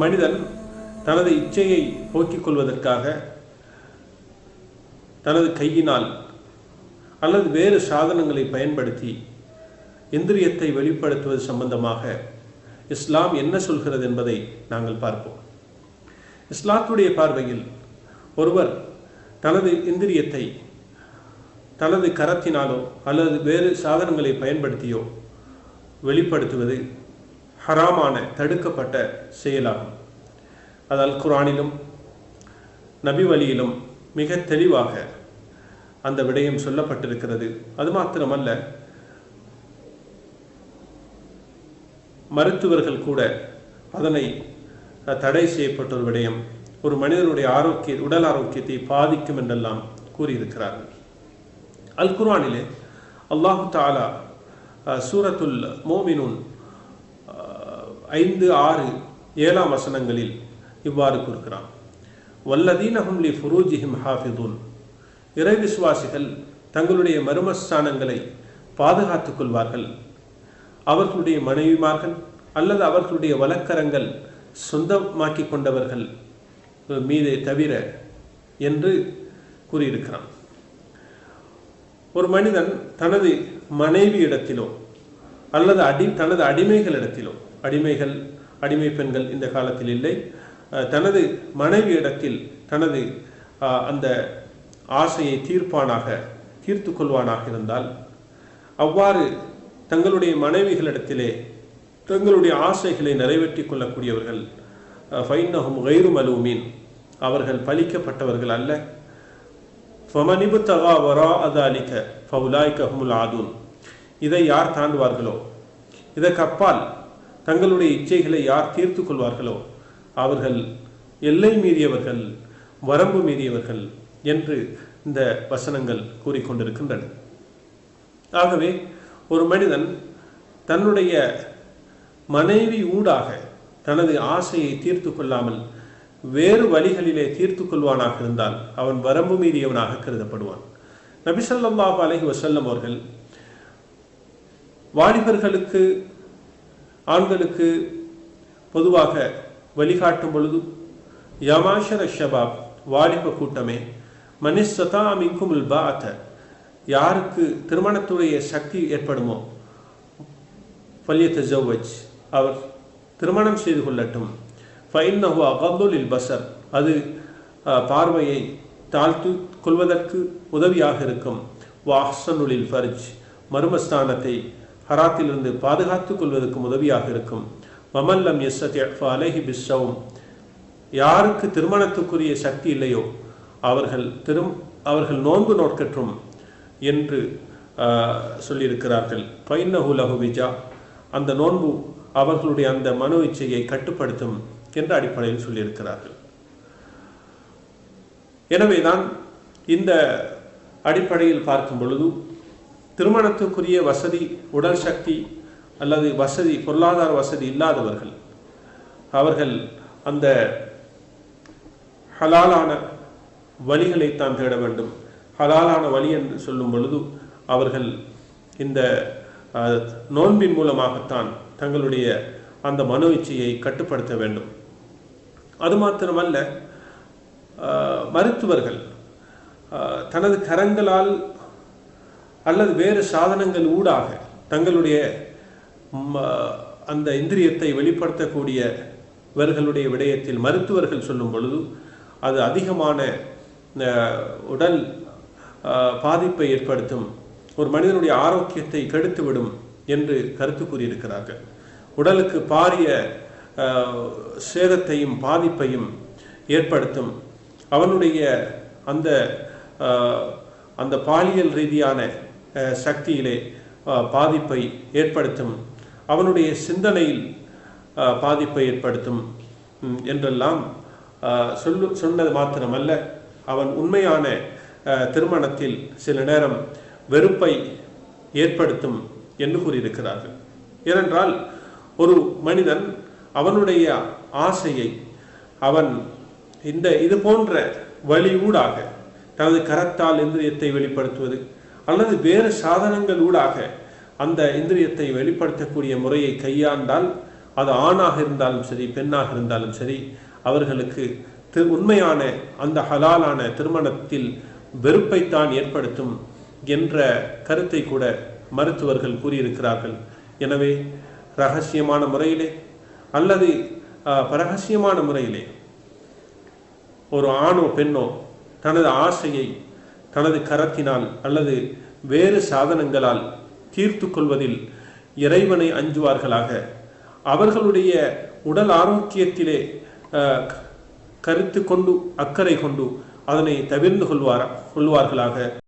மனிதன் தனது இச்சையை போக்கிக் கொள்வதற்காக தனது கையினால் அல்லது வேறு சாதனங்களை பயன்படுத்தி இந்திரியத்தை வெளிப்படுத்துவது சம்பந்தமாக இஸ்லாம் என்ன சொல்கிறது என்பதை நாங்கள் பார்ப்போம். இஸ்லாத்துடைய பார்வையில் ஒருவர் தனது இந்திரியத்தை தனது கரத்தினாலோ அல்லது வேறு சாதனங்களை பயன்படுத்தியோ வெளிப்படுத்துவது ஹராமான தடுக்கப்பட்ட செயலாகும். அது அல் குரானிலும் நபி வழியிலும் மிக தெளிவாக அந்த விடயம் சொல்லப்பட்டிருக்கிறது. அது மாத்திரமல்ல மருத்துவர்கள் கூட அதனை தடை செய்யப்பட்ட ஒரு விடயம் ஒரு மனிதனுடைய ஆரோக்கிய உடல் ஆரோக்கியத்தை பாதிக்கும் என்றெல்லாம் கூறியிருக்கிறார்கள். அல் குர்ஆனிலே அல்லாஹு தாலா சூரத்துல் மோமினூன் ஐந்து ஆறு ஏழாம் வசனங்களில் இவ்வாறு கூறுகிறான். வல்லதீனஹும் லி ஃபுரூஜிஹிம் ஹாஃபிதுன். இறை விசுவாசிகள் தங்களுடைய மர்மஸ்தானங்களை பாதுகாத்துக் கொள்வார்கள். அவர்களுடைய மனைவிமார்கள் அல்லது அவர்களுடைய வழக்கரங்கள் சொந்தமாக்கி கொண்டவர்கள் மீதே தவிர என்று கூறியிருக்கிறான். ஒரு மனிதன் தனது மனைவியிடத்திலோ அல்லது அடி தனது அடிமைகளிடத்திலோ அடிமைகள் அடிமை பெண்கள் இந்த காலத்தில் இல்லை. தனது மனைவி இடத்தில் தனது அந்த ஆசையை தீர்ப்பானாக தீர்த்து கொள்வானாக இருந்தால் அவ்வாறு தங்களுடைய மனைவிகளிடத்திலே தங்களுடைய ஆசைகளை நிறைவேற்றி கொள்ளக்கூடியவர்கள் ஃபைன்னஹும் கைரும் மலூமீன் அவர்கள் பலிக்கப்பட்டவர்கள் அல்ல. ஃபமனிபு தகா வரா அதாலிக்க ஃபவுலாய் கஹமுல் ஆதூன். இதை யார் தாண்டுவார்களோ? இதற்கு அப்பால் தங்களுடைய இச்சைகளை யார் தீர்த்து கொள்வார்களோ அவர்கள் எல்லை மீறியவர்கள் வரம்பு மீறியவர்கள் என்று இந்த வசனங்கள் கூறிக்கொண்டிருக்கின்றன ஆகவே ஒரு மனிதன் தன்னுடைய மனைவி ஊடாக தனது ஆசையை தீர்த்து கொள்ளாமல் வேறு வழிகளிலே தீர்த்து கொள்வானாக இருந்தால் அவன் வரம்பு மீறியவனாக கருதப்படுவான். நபிசல்லாஹு அலஹி வசல்லம் அவர்கள் வாலிபர்களுக்கு ஆண்களுக்கு பொதுவாக வழிகாட்டும் பொழுது யமாஷர ஷபாப் வாலிப கூட்டமே மனிஸ்ததா மின்குமுல் பாத்த யாருக்கு திருமணத்துடைய சக்தி ஏற்படுமோ பல்யத்த ஜவ்வஜ் அவர் திருமணம் செய்து கொள்ளட்டும். ஃபைன்னஹு அகதுலில் பசர் அது பார்வையை தாழ்த்து கொள்வதற்கு உதவியாக இருக்கும். வாஹ்சனுலில் ஃபர்ஜ் மர்மஸ்தானத்தை ஹராத்திலிருந்து பாதுகாத்துக் கொள்வதற்கும் உதவியாக இருக்கும். மமல்லம் எஸ்ஸத் அலஹி பிஸ்ஸவும் யாருக்கு திருமணத்துக்குரிய சக்தி இல்லையோ அவர்கள் திரும் அவர்கள் நோன்பு நோட்கற்றும் என்று சொல்லியிருக்கிறார்கள். பைன்னஹு லஹு அந்த நோன்பு அவர்களுடைய அந்த மனோ இச்சையை கட்டுப்படுத்தும் என்ற அடிப்படையில் சொல்லியிருக்கிறார்கள். எனவேதான் இந்த அடிப்படையில் பார்க்கும் பொழுது திருமணத்துக்குரிய வசதி உடல் சக்தி அல்லது வசதி பொருளாதார வசதி இல்லாதவர்கள் அவர்கள் அந்த ஹலாலான வழிகளைத்தான் தேட வேண்டும். ஹலாலான வழி என்று சொல்லும் பொழுது அவர்கள் இந்த நோன்பின் மூலமாகத்தான் தங்களுடைய அந்த மனோ இச்சையை கட்டுப்படுத்த வேண்டும். அது மாத்திரமல்ல மருத்துவர்கள் தனது கரங்களால் அல்லது வேறு சாதனங்கள் ஊடாக தங்களுடைய அந்த இந்திரியத்தை வெளிப்படுத்தக்கூடியவர்களுடைய விடயத்தில் மருத்துவர்கள் சொல்லும் பொழுது அது அதிகமான உடல் பாதிப்பை ஏற்படுத்தும் ஒரு மனிதனுடைய ஆரோக்கியத்தை கெடுத்துவிடும் என்று கருத்து கூறியிருக்கிறார்கள். உடலுக்கு பாரிய சேதத்தையும் பாதிப்பையும் ஏற்படுத்தும். அவனுடைய அந்த அந்த பாலியல் ரீதியான சக்தியிலே பாதிப்பை ஏற்படுத்தும். அவனுடைய சிந்தனையில் பாதிப்பை ஏற்படுத்தும். என்றெல்லாம் சொல்லு சொன்னது மாத்திரமல்ல. அவன் உண்மையான திருமணத்தில் சில நேரம் வெறுப்பை ஏற்படுத்தும் என்று கூறியிருக்கிறார்கள். ஏனென்றால் ஒரு மனிதன் அவனுடைய ஆசையை அவன் இந்த இது போன்ற வழி ஊடாக தனது கரத்தால் இந்திரியத்தை வெளிப்படுத்துவது அல்லது வேறு சாதனங்கள் ஊடாக அந்த இந்திரியத்தை வெளிப்படுத்தக்கூடிய முறையை கையாண்டால் அது ஆணாக இருந்தாலும் சரி பெண்ணாக இருந்தாலும் சரி அவர்களுக்கு திரு உண்மையான அந்த ஹலாலான திருமணத்தில் வெறுப்பைத்தான் ஏற்படுத்தும் என்ற கருத்தை கூட மருத்துவர்கள் கூறியிருக்கிறார்கள். எனவே ரகசியமான முறையிலே அல்லது ரகசியமான பரகசியமான முறையிலே ஒரு ஆணோ பெண்ணோ தனது ஆசையை தனது கரத்தினால் அல்லது வேறு சாதனங்களால் தீர்த்து கொள்வதில் இறைவனை அஞ்சுவார்களாக. அவர்களுடைய உடல் ஆரோக்கியத்திலே கருத்து கொண்டு அக்கறை கொண்டு அதனை தவிர்ந்து கொள்வார் கொள்வார்களாக.